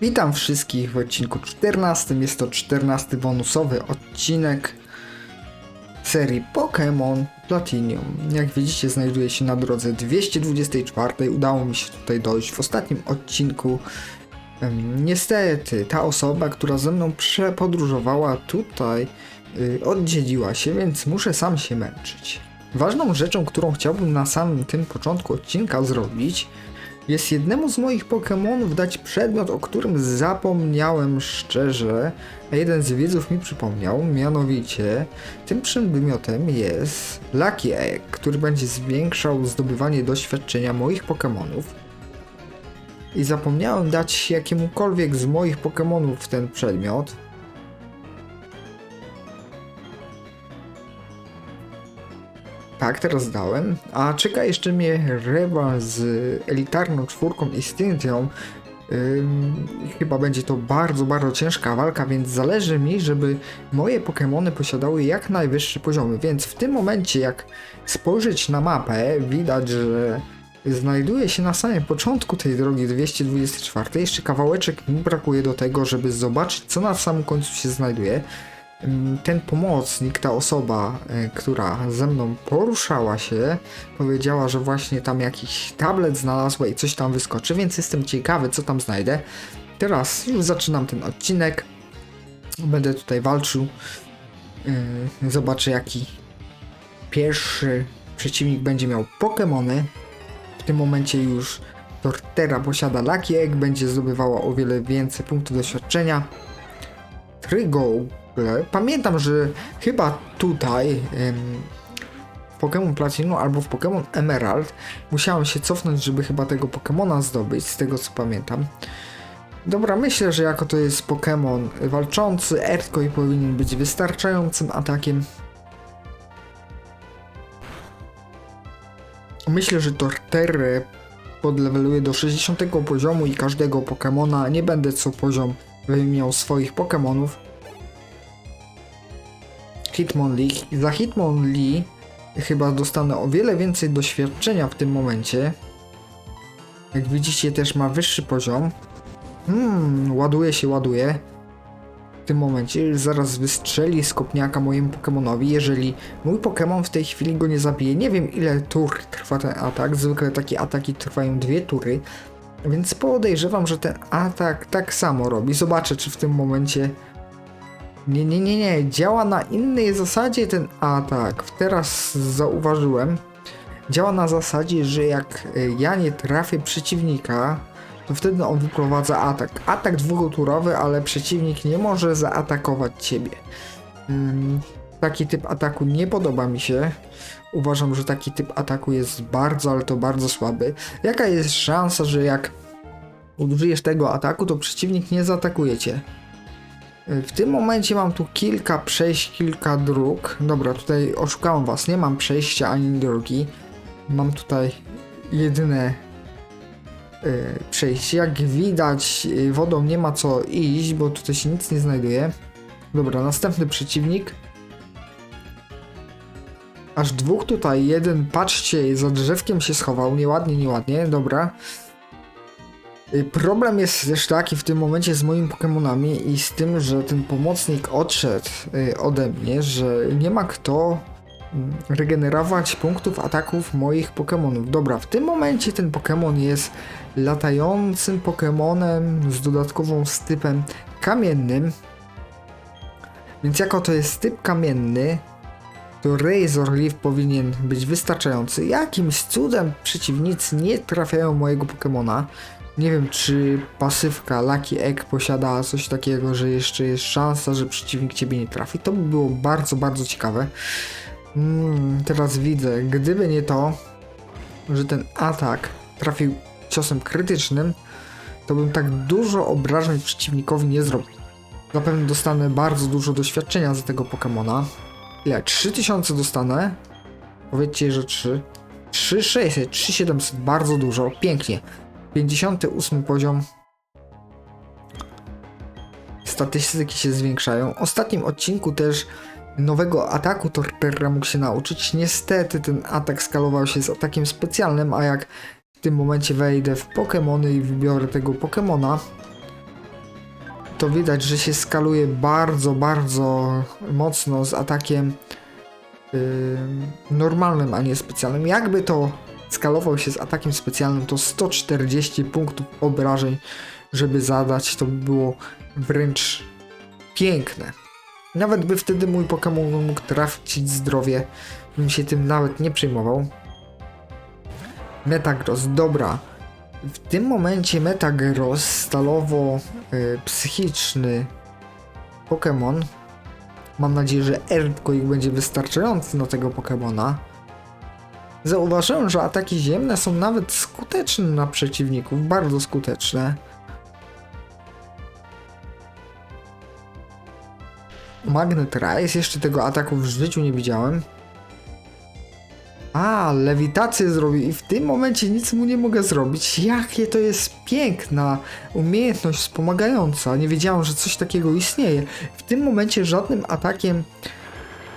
Witam wszystkich w odcinku 14. Jest to 14 bonusowy odcinek serii Pokémon Platinum. Jak widzicie, znajduje się na drodze 224. Udało mi się tutaj dojść w ostatnim odcinku. Niestety, ta osoba, która ze mną przepodróżowała tutaj, y, oddzieliła się, więc muszę sam się męczyć. Ważną rzeczą, którą chciałbym na samym tym początku odcinka zrobić, jest jednemu z moich Pokémonów dać przedmiot, o którym zapomniałem szczerze, a jeden z widzów mi przypomniał, mianowicie tym przedmiotem jest Lucky Egg, który będzie zwiększał zdobywanie doświadczenia moich Pokémonów. I zapomniałem dać jakiemukolwiek z moich Pokémonów ten przedmiot. Tak, teraz dałem. A czeka jeszcze mnie rewa z elitarną czwórką Instinctią. Ym, chyba będzie to bardzo, bardzo ciężka walka, więc zależy mi, żeby moje Pokémony posiadały jak najwyższe poziomy. Więc w tym momencie, jak spojrzeć na mapę, widać, że znajduje się na samym początku tej drogi 224. Jeszcze kawałeczek mi brakuje do tego, żeby zobaczyć, co na samym końcu się znajduje. Ym, Ten pomocnik, ta osoba, y, która ze mną poruszała się, powiedziała, że właśnie tam jakiś tablet znalazła i coś tam wyskoczy, więc jestem ciekawy, co tam znajdę. Teraz już zaczynam ten odcinek. Będę tutaj walczył. Yy, Zobaczę, jaki pierwszy przeciwnik będzie miał Pokémony. W tym momencie już Tortera posiada Lucky Egg, będzie zdobywała o wiele więcej punktów doświadczenia. Trygogle. Pamiętam, że chyba tutaj w Pokémon Platinum albo w Pokémon Emerald musiałem się cofnąć, żeby chyba tego Pokémona zdobyć, z tego co pamiętam. Dobra, myślę, że jako to jest Pokémon walczący, Earthquake powinien być wystarczającym atakiem. Myślę, że Torterę podleveluje do 60 poziomu i każdego Pokémona, nie będę co poziom wymieniał swoich Pokémonów. Hitmonlee. Za Hitmonlee chyba dostanę o wiele więcej doświadczenia w tym momencie. Jak widzicie też ma wyższy poziom. Hmm, ładuje się, ładuje. W tym momencie zaraz wystrzeli z kopniaka mojemu Pokemonowi, jeżeli mój Pokemon w tej chwili go nie zabije. Nie wiem ile tur trwa ten atak, zwykle takie ataki trwają dwie tury, więc podejrzewam, że ten atak tak samo robi. Zobaczę czy w tym momencie... Nie, nie, nie, nie, działa na innej zasadzie ten atak. Teraz zauważyłem. Działa na zasadzie, że jak y, ja nie trafię przeciwnika, to wtedy on wyprowadza atak. Atak dwuturowy, ale przeciwnik nie może zaatakować ciebie. Taki typ ataku nie podoba mi się. Uważam, że taki typ ataku jest bardzo, ale to bardzo słaby. Jaka jest szansa, że jak użyjesz tego ataku, to przeciwnik nie zaatakuje cię? Y, W tym momencie mam tu kilka przejść, kilka dróg. Dobra, tutaj oszukałem was, nie mam przejścia ani drogi. Mam tutaj jedyne y, przejście. Jak widać, y, wodą nie ma co iść, bo tutaj się nic nie znajduje. Dobra, następny przeciwnik. Aż dwóch tutaj, jeden, patrzcie, za drzewkiem się schował, nieładnie, nieładnie, dobra. Y, Problem jest też taki w tym momencie z moimi Pokemonami i z tym, że ten pomocnik odszedł y, ode mnie, że nie ma kto mm, regenerować punktów ataków moich Pokemonów. Dobra, w tym momencie ten Pokemon jest latającym Pokemonem z dodatkową stypem kamiennym. Więc jako to jest typ kamienny, to Razor Leaf powinien być wystarczający. Jakimś cudem przeciwnicy nie trafiają mojego Pokemona. Nie wiem, czy pasywka Lucky Egg posiada coś takiego, że jeszcze jest szansa, że przeciwnik ciebie nie trafi. To by było bardzo, bardzo ciekawe. Mm, teraz widzę, gdyby nie to, że ten atak trafił ciosem krytycznym, to bym tak dużo obrażeń przeciwnikowi nie zrobił. Zapewne dostanę bardzo dużo doświadczenia za tego Pokemona. Ile? 3000 dostanę? Powiedzcie, że 3. 3600, 3700, bardzo dużo, pięknie. 58 poziom. Statystyki się zwiększają. W ostatnim odcinku też nowego ataku Torterra mógł się nauczyć. Niestety ten atak skalował się z atakiem specjalnym, a jak w tym momencie wejdę w Pokémony i wybiorę tego Pokémona, to widać, że się skaluje bardzo, bardzo mocno z atakiem yy, normalnym, a nie specjalnym. Jakby to skalował się z atakiem specjalnym, to 140 punktów obrażeń, żeby zadać, to by było wręcz piękne. Nawet by wtedy mój Pokémon mógł trafić zdrowie, bym się tym nawet nie przejmował. Metagross, dobra. W tym momencie Metagross, stalowo-psychiczny Pokémon. Mam nadzieję, że Earthquake będzie wystarczający na tego Pokémona. Zauważyłem, że ataki ziemne są nawet skuteczne na przeciwników, bardzo skuteczne. Magnet Rise, jeszcze tego ataku w życiu nie widziałem. A, lewitację zrobił i w tym momencie nic mu nie mogę zrobić. Jakie to jest piękna umiejętność wspomagająca. Nie wiedziałem, że coś takiego istnieje. W tym momencie żadnym atakiem...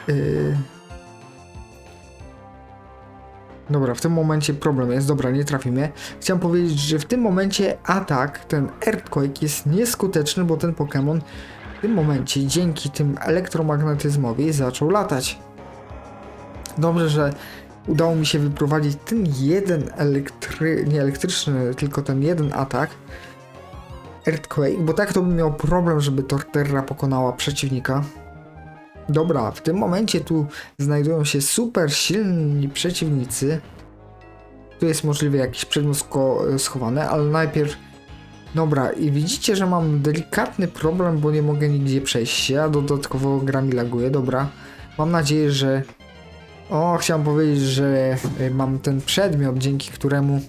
Yy... Dobra, w tym momencie problem jest. Dobra, nie trafimy. Chciałem powiedzieć, że w tym momencie atak, ten Earthquake jest nieskuteczny, bo ten Pokémon w tym momencie dzięki tym elektromagnetyzmowi zaczął latać. Dobrze, że udało mi się wyprowadzić ten jeden elektry... nie elektryczny, tylko ten jeden atak Earthquake, bo tak to bym miał problem, żeby Torterra pokonała przeciwnika. Dobra, w tym momencie tu znajdują się super silni przeciwnicy. Tu jest możliwy jakiś przedmiot schowany, ale najpierw Dobra, i widzicie, że mam delikatny problem, bo nie mogę nigdzie przejść się, a dodatkowo gra mi laguje, dobra. Mam nadzieję, że... O, chciałem powiedzieć, że y, mam ten przedmiot, dzięki któremu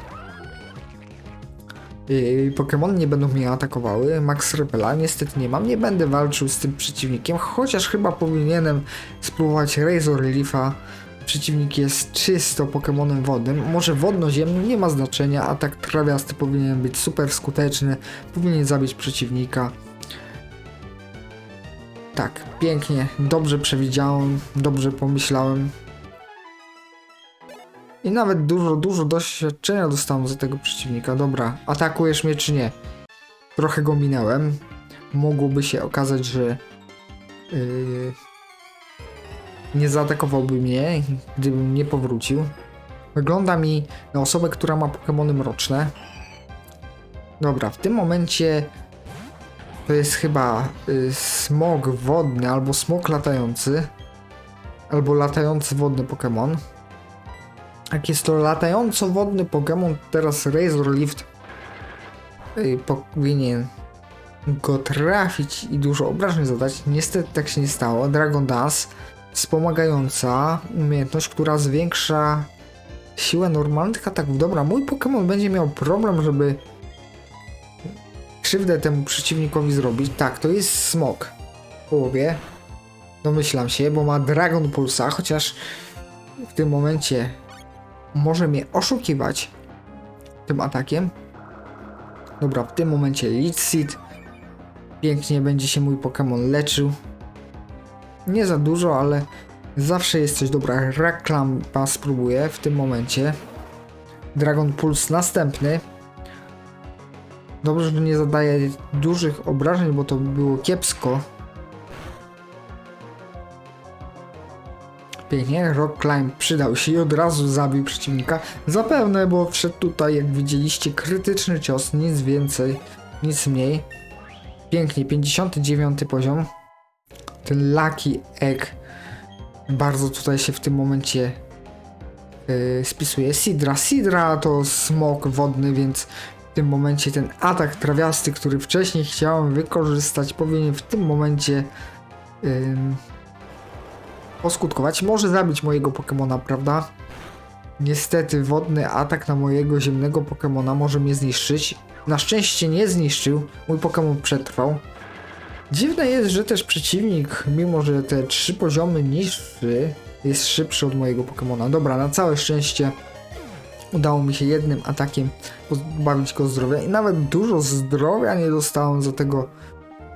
y, Pokémon nie będą mnie atakowały. Max Repela niestety nie mam, nie będę walczył z tym przeciwnikiem, chociaż chyba powinienem spróbować Razor Leafa. Przeciwnik jest czysto Pokemonem wodnym, może wodno-ziemnym, nie ma znaczenia, atak trawiasty powinien być super skuteczny, powinien zabić przeciwnika. Tak, pięknie, dobrze przewidziałem, dobrze pomyślałem. I nawet dużo, dużo doświadczenia dostałem za tego przeciwnika. Dobra, atakujesz mnie czy nie? Trochę go minęłem. Mogłoby się okazać, że yy, nie zaatakowałby mnie, gdybym nie powrócił. Wygląda mi na osobę, która ma Pokémony mroczne. Dobra, w tym momencie to jest chyba y, smog wodny albo smog latający. Albo latający wodny Pokémon. Jak jest to latająco-wodny Pokémon, teraz Razor Lift y, powinien go trafić i dużo obrażeń zadać. Niestety tak się nie stało. Dragon Dance wspomagająca umiejętność, która zwiększa siłę normalnych ataków. Dobra, mój Pokémon będzie miał problem, żeby krzywdę temu przeciwnikowi zrobić. Tak, to jest smok w połowie. Domyślam się, bo ma Dragon Pulsa, chociaż w tym momencie może mnie oszukiwać tym atakiem. Dobra, w tym momencie Leech Seed. Pięknie będzie się mój Pokémon leczył. Nie za dużo, ale zawsze jest coś dobra. Reklampa spróbuję w tym momencie. Dragon Pulse następny. Dobrze, że nie zadaje dużych obrażeń, bo to by było kiepsko. Pięknie, Rock Climb przydał się i od razu zabił przeciwnika. Zapewne, bo wszedł tutaj, jak widzieliście, krytyczny cios, nic więcej, nic mniej. Pięknie, 59 poziom ten Lucky Egg bardzo tutaj się w tym momencie yy, spisuje. Sidra. Sidra to smok wodny, więc w tym momencie ten atak trawiasty, który wcześniej chciałem wykorzystać, powinien w tym momencie yy, poskutkować. Może zabić mojego Pokemona, prawda? Niestety wodny atak na mojego ziemnego Pokemona może mnie zniszczyć. Na szczęście nie zniszczył, mój Pokémon przetrwał. Dziwne jest, że też przeciwnik, mimo że te trzy poziomy niższy, jest szybszy od mojego Pokemona. Dobra, na całe szczęście udało mi się jednym atakiem pozbawić go zdrowia i nawet dużo zdrowia nie dostałem za tego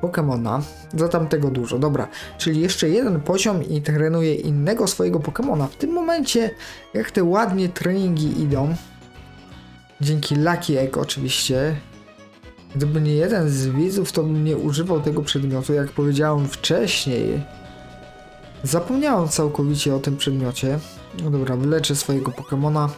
Pokemona, za tamtego dużo. Dobra, czyli jeszcze jeden poziom i trenuję innego swojego Pokemona. W tym momencie, jak te ładnie treningi idą, dzięki Lucky Egg oczywiście, Gdyby nie jeden z widzów, to bym nie używał tego przedmiotu, jak powiedziałem wcześniej. Zapomniałem całkowicie o tym przedmiocie. No dobra, wyleczę swojego Pokemona.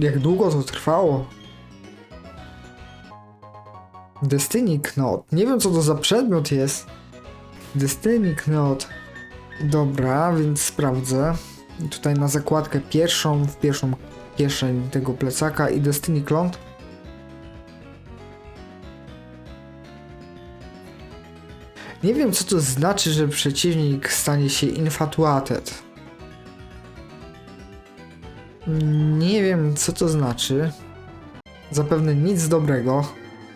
Jak długo to trwało? Destiny Knot. Nie wiem co to za przedmiot jest. Destiny Knot. Dobra, więc sprawdzę. Tutaj na zakładkę pierwszą, w pierwszą kieszeń tego plecaka i Destiny Knot. Nie wiem co to znaczy, że przeciwnik stanie się infatuated. Nie wiem co to znaczy. Zapewne nic dobrego.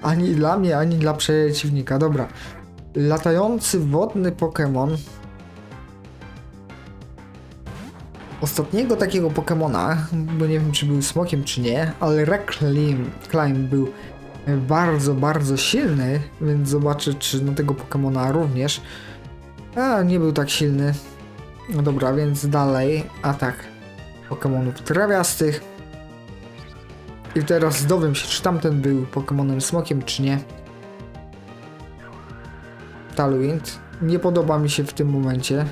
Ani dla mnie, ani dla przeciwnika. Dobra. Latający wodny Pokémon. Ostatniego takiego Pokémona, bo nie wiem czy był smokiem czy nie, ale Reclaim Climb był bardzo, bardzo silny, więc zobaczę czy na tego Pokémona również. A, nie był tak silny. No dobra, więc dalej atak Pokémonów trawiastych. I teraz dowiem się, czy tamten był Pokemonem smokiem, czy nie. Taluint. Nie podoba mi się w tym momencie.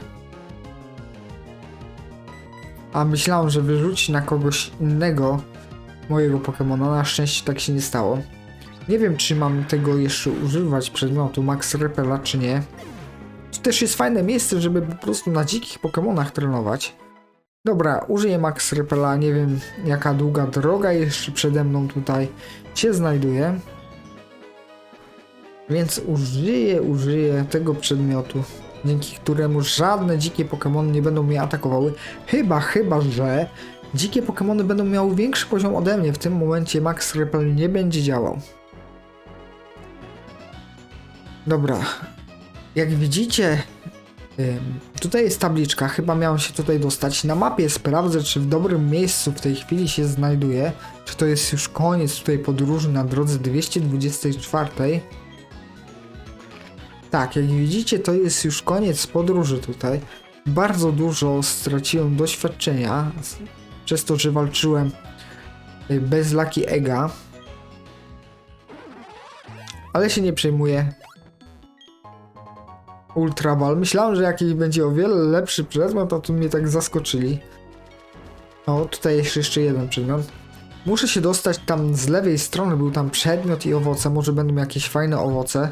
A myślałem, że wyrzuci na kogoś innego mojego Pokemona. Na szczęście tak się nie stało. Nie wiem, czy mam tego jeszcze używać przedmiotu Max Repela, czy nie. To też jest fajne miejsce, żeby po prostu na dzikich Pokemonach trenować. Dobra, użyję Max Repela, nie wiem jaka długa droga jeszcze przede mną tutaj się znajduje. Więc użyję, użyję tego przedmiotu, dzięki któremu żadne dzikie Pokémony nie będą mnie atakowały. Chyba, chyba, że dzikie Pokémony będą miały większy poziom ode mnie. W tym momencie Max Repel nie będzie działał. Dobra. Jak widzicie, Tutaj jest tabliczka, chyba miałem się tutaj dostać. Na mapie sprawdzę, czy w dobrym miejscu w tej chwili się znajduje. Czy to jest już koniec tutaj podróży na drodze 224. Tak, jak widzicie, to jest już koniec podróży tutaj. Bardzo dużo straciłem doświadczenia przez to, że walczyłem y, bez Lucky Ega. Ale się nie przejmuję. Ultra Ball. Myślałem, że jakiś będzie o wiele lepszy przedmiot, a tu mnie tak zaskoczyli. O, tutaj jest jeszcze jeden przedmiot. Muszę się dostać tam z lewej strony, był tam przedmiot i owoce, może będą jakieś fajne owoce.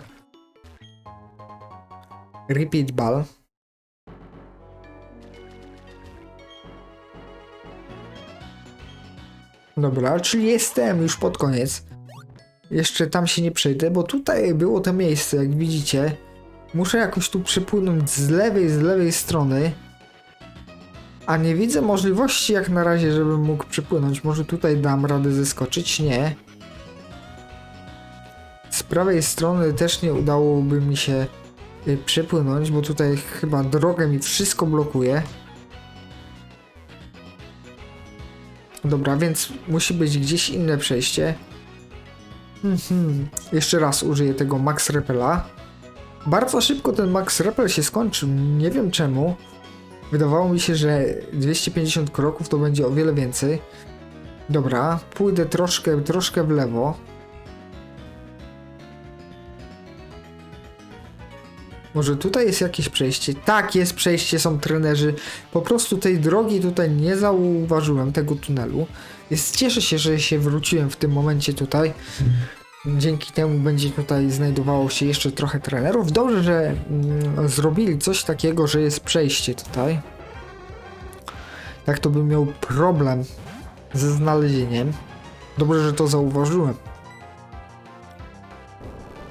Repeat Ball. Dobra, czyli jestem już pod koniec. Jeszcze tam się nie przejdę, bo tutaj było to miejsce, jak widzicie. Muszę jakoś tu przypłynąć z lewej, z lewej strony. A nie widzę możliwości jak na razie, żebym mógł przypłynąć. Może tutaj dam radę zeskoczyć? Nie. Z prawej strony też nie udałoby mi się y, przepłynąć, bo tutaj chyba drogę mi wszystko blokuje. Dobra, więc musi być gdzieś inne przejście. Mhm. Jeszcze raz użyję tego Max Repela. Bardzo szybko ten Max Repel się skończył, nie wiem czemu. Wydawało mi się, że 250 kroków to będzie o wiele więcej. Dobra, pójdę troszkę, troszkę w lewo. Może tutaj jest jakieś przejście? Tak, jest przejście, są trenerzy. Po prostu tej drogi tutaj nie zauważyłem, tego tunelu. Jest, cieszę się, że się wróciłem w tym momencie tutaj. Dzięki temu będzie tutaj znajdowało się jeszcze trochę trenerów. Dobrze, że mm, zrobili coś takiego, że jest przejście tutaj. Tak to bym miał problem ze znalezieniem. Dobrze, że to zauważyłem.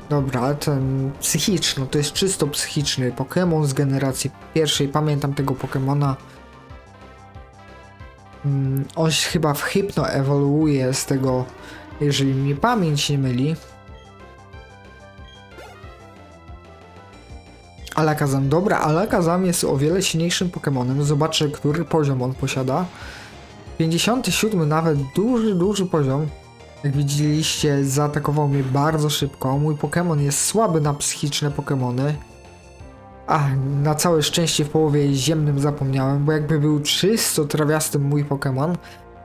Dobra, ten psychiczny, to jest czysto psychiczny Pokémon z generacji pierwszej. Pamiętam tego Pokémona. Mm, On chyba w Hypno ewoluuje z tego jeżeli mnie pamięć nie myli. Alakazam, dobra, Alakazam jest o wiele silniejszym Pokémonem. Zobaczę, który poziom on posiada. 57 nawet, duży, duży poziom. Jak widzieliście, zaatakował mnie bardzo szybko. Mój Pokémon jest słaby na psychiczne Pokémony. A, na całe szczęście w połowie ziemnym zapomniałem, bo jakby był czysto trawiastym mój Pokémon,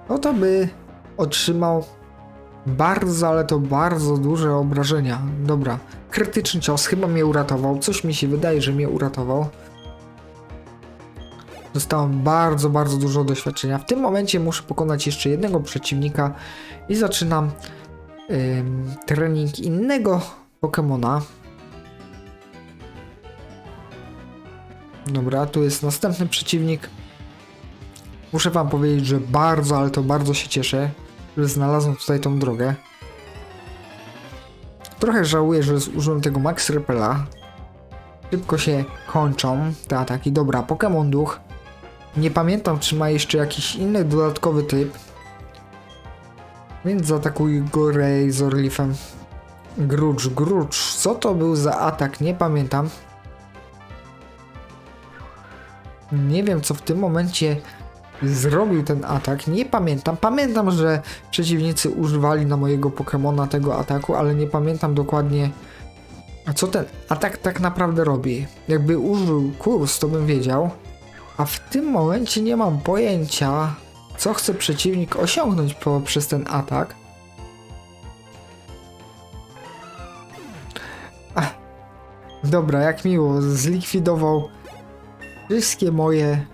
no to by otrzymał bardzo, ale to bardzo duże obrażenia. Dobra, krytyczny cios chyba mnie uratował, coś mi się wydaje, że mnie uratował. Dostałem bardzo, bardzo dużo doświadczenia. W tym momencie muszę pokonać jeszcze jednego przeciwnika i zaczynam ym, trening innego Pokemona. Dobra, tu jest następny przeciwnik. Muszę wam powiedzieć, że bardzo, ale to bardzo się cieszę, że znalazłem tutaj tą drogę. Trochę żałuję, że użyłem tego Max Repela. Szybko się kończą te ataki. Dobra, Pokémon Duch. Nie pamiętam, czy ma jeszcze jakiś inny dodatkowy typ. Więc zaatakuj go Razor Leafem. Grucz, grucz. Co to był za atak? Nie pamiętam. Nie wiem, co w tym momencie zrobił ten atak. Nie pamiętam. Pamiętam, że przeciwnicy używali na mojego Pokemona tego ataku, ale nie pamiętam dokładnie, co ten atak tak naprawdę robi. Jakby użył kurs, to bym wiedział. A w tym momencie nie mam pojęcia, co chce przeciwnik osiągnąć poprzez ten atak. Dobra, jak miło, zlikwidował wszystkie moje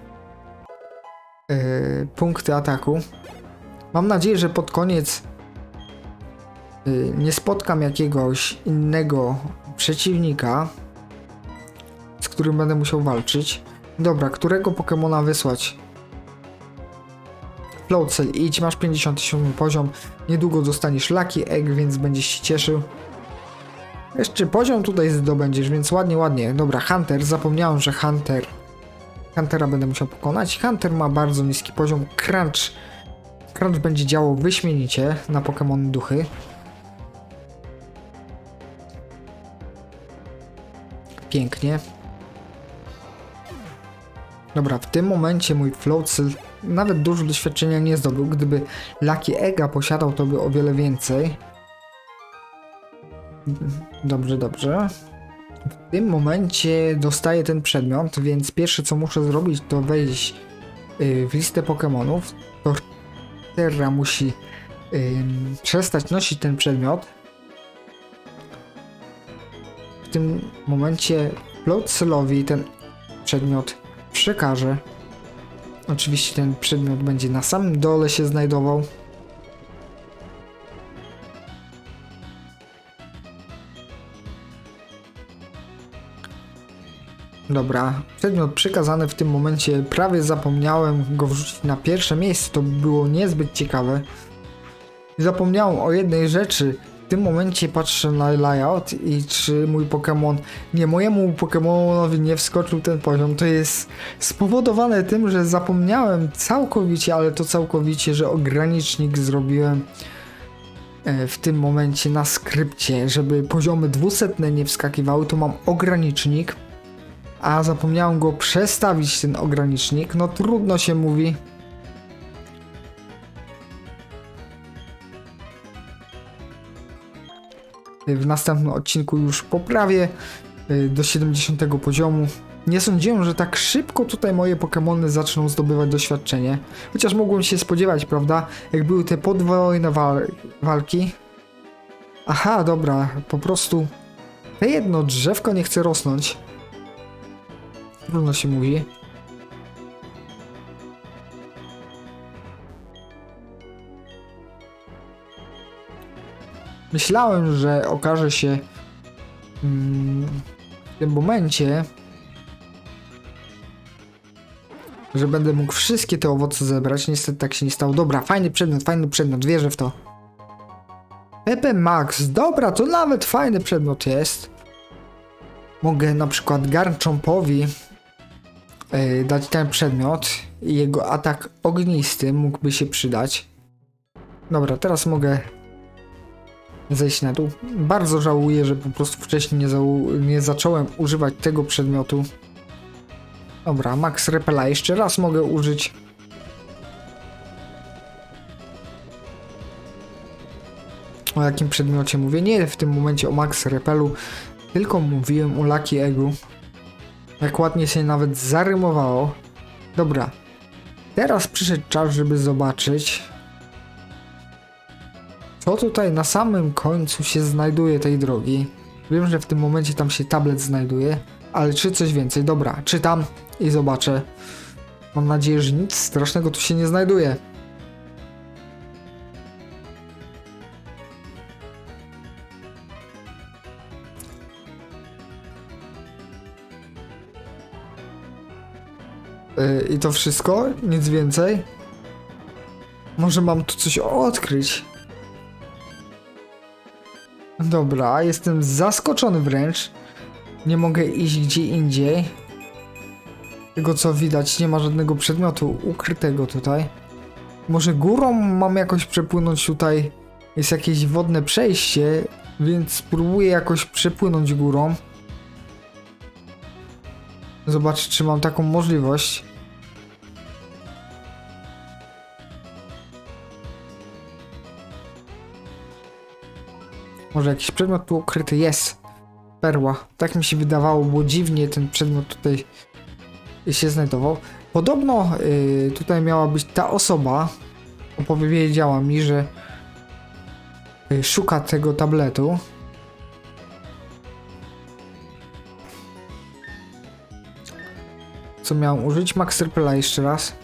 yy, punkty ataku. Mam nadzieję, że pod koniec yy, nie spotkam jakiegoś innego przeciwnika, z którym będę musiał walczyć. Dobra, którego Pokemona wysłać? Floatcell, idź, masz 57 poziom. Niedługo dostaniesz Lucky Egg, więc będziesz się cieszył. Jeszcze poziom tutaj zdobędziesz, więc ładnie, ładnie. Dobra, Hunter, zapomniałem, że Hunter. Huntera będę musiał pokonać. Hunter ma bardzo niski poziom. Crunch. Crunch będzie działał wyśmienicie na Pokémon duchy. Pięknie. Dobra, w tym momencie mój Floatzel nawet dużo doświadczenia nie zdobył. Gdyby Lucky Egga posiadał, to by o wiele więcej. Dobrze, dobrze. W tym momencie dostaję ten przedmiot, więc pierwsze co muszę zrobić to wejść y, w listę Pokémonów. Torterra musi przestać nosić ten przedmiot. W tym momencie Floatzelowi ten przedmiot przekażę. Oczywiście ten przedmiot będzie na samym dole się znajdował. Dobra, przedmiot przekazany w tym momencie, prawie zapomniałem go wrzucić na pierwsze miejsce, to było niezbyt ciekawe. Zapomniałem o jednej rzeczy, w tym momencie patrzę na layout i czy mój Pokémon, nie mojemu Pokémonowi nie wskoczył ten poziom, to jest spowodowane tym, że zapomniałem całkowicie, ale to całkowicie, że ogranicznik zrobiłem e, w tym momencie na skrypcie, żeby poziomy dwusetne nie wskakiwały, to mam ogranicznik, a zapomniałem go przestawić ten ogranicznik, no trudno się mówi. W następnym odcinku już poprawię y, do 70 poziomu. Nie sądziłem, że tak szybko tutaj moje Pokémony zaczną zdobywać doświadczenie. Chociaż mogłem się spodziewać, prawda? Jak były te podwojne wal walki. Aha, dobra, po prostu te jedno drzewko nie chce rosnąć. Trudno się mówi. Myślałem, że okaże się mm, w tym momencie, że będę mógł wszystkie te owoce zebrać. Niestety tak się nie stało. Dobra, fajny przedmiot, fajny przedmiot, wierzę w to. Pepe Max, dobra, to nawet fajny przedmiot jest. Mogę na przykład Garchompowi yy, dać ten przedmiot i jego atak ognisty mógłby się przydać. Dobra, teraz mogę zejść na dół. Bardzo żałuję, że po prostu wcześniej nie, nie zacząłem używać tego przedmiotu. Dobra, Max Repela jeszcze raz mogę użyć. O jakim przedmiocie mówię? Nie w tym momencie o Max Repelu, tylko mówiłem o Lucky Eggu. Jak ładnie się nawet zarymowało. Dobra. Teraz przyszedł czas, żeby zobaczyć, co tutaj na samym końcu się znajduje tej drogi. Wiem, że w tym momencie tam się tablet znajduje, ale czy coś więcej? Dobra, czytam i zobaczę. Mam nadzieję, że nic strasznego tu się nie znajduje. Yy, I to wszystko? Nic więcej? Może mam tu coś odkryć? Dobra, jestem zaskoczony wręcz. Nie mogę iść gdzie indziej. Tego co widać, nie ma żadnego przedmiotu ukrytego tutaj. Może górą mam jakoś przepłynąć tutaj? Jest jakieś wodne przejście, więc spróbuję jakoś przepłynąć górą. Zobaczyć, czy mam taką możliwość. Może jakiś przedmiot tu ukryty jest. Perła. Tak mi się wydawało, bo dziwnie ten przedmiot tutaj się znajdował. Podobno y, tutaj miała być ta osoba. Opowiedziała mi, że y, szuka tego tabletu. Co miałem użyć? Max Repela jeszcze raz.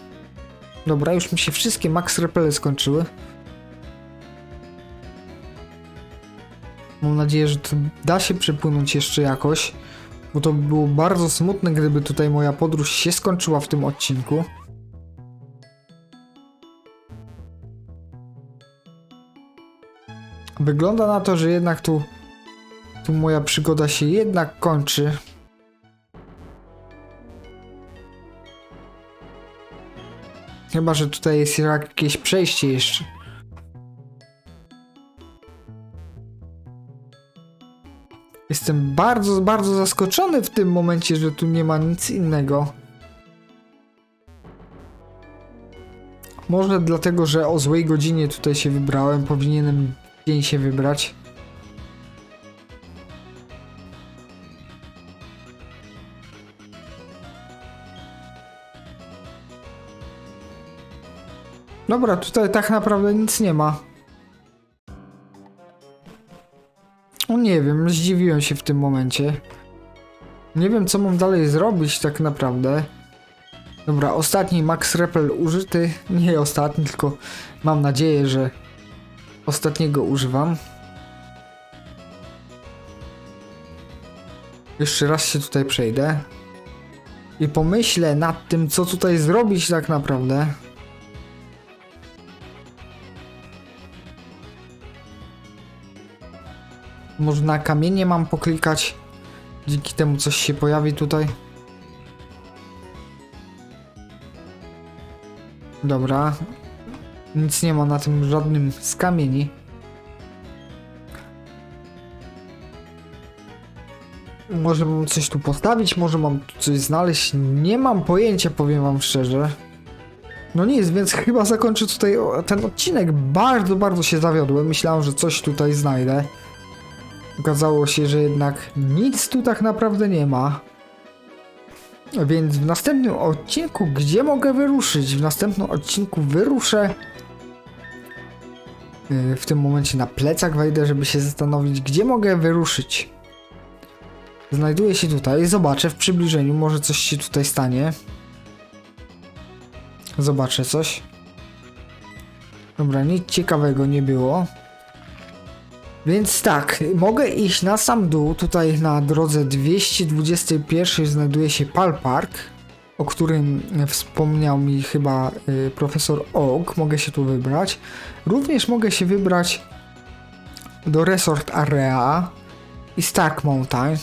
Dobra, już mi się wszystkie Max Repele skończyły. Mam nadzieję, że to da się przepłynąć jeszcze jakoś, bo to by było bardzo smutne, gdyby tutaj moja podróż się skończyła w tym odcinku. Wygląda na to, że jednak tu, tu moja przygoda się jednak kończy. Chyba, że tutaj jest jakieś przejście jeszcze. Jestem bardzo, bardzo zaskoczony w tym momencie, że tu nie ma nic innego. Może dlatego, że o złej godzinie tutaj się wybrałem, powinienem dzień się wybrać. Dobra, tutaj tak naprawdę nic nie ma. O nie wiem, zdziwiłem się w tym momencie. Nie wiem co mam dalej zrobić tak naprawdę. Dobra, ostatni Max Repel użyty. Nie ostatni, tylko mam nadzieję, że ostatniego używam. Jeszcze raz się tutaj przejdę. I pomyślę nad tym, co tutaj zrobić tak naprawdę. Może na kamienie mam poklikać. Dzięki temu coś się pojawi tutaj. Dobra. Nic nie ma na tym żadnym z kamieni. Może mam coś tu postawić, może mam tu coś znaleźć. Nie mam pojęcia, powiem wam szczerze. No nic, więc chyba zakończę tutaj ten odcinek. Bardzo, bardzo się zawiodłem. Myślałem, że coś tutaj znajdę. Okazało się, że jednak nic tu tak naprawdę nie ma. Więc w następnym odcinku, gdzie mogę wyruszyć? W następnym odcinku wyruszę. Yy, W tym momencie na plecak wejdę, żeby się zastanowić, gdzie mogę wyruszyć. Znajduję się tutaj, zobaczę w przybliżeniu, może coś się tutaj stanie. Zobaczę coś. Dobra, nic ciekawego nie było. Więc tak, mogę iść na sam dół. Tutaj na drodze 221 znajduje się Pal Park, o którym wspomniał mi chyba y, profesor Oak. Mogę się tu wybrać. Również mogę się wybrać do Resort Area i Stark Mountain.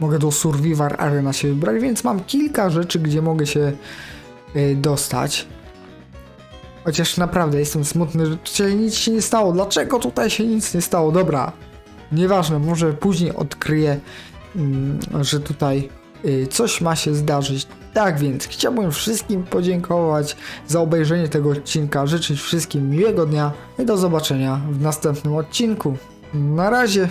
Mogę do Survivor Arena się wybrać, więc mam kilka rzeczy, gdzie mogę się y, dostać. Chociaż naprawdę jestem smutny, że tutaj nic się nie stało. Dlaczego tutaj się nic nie stało? Dobra, nieważne, może później odkryję, mm, że tutaj y, coś ma się zdarzyć. Tak więc chciałbym wszystkim podziękować za obejrzenie tego odcinka, życzyć wszystkim miłego dnia i do zobaczenia w następnym odcinku. Na razie.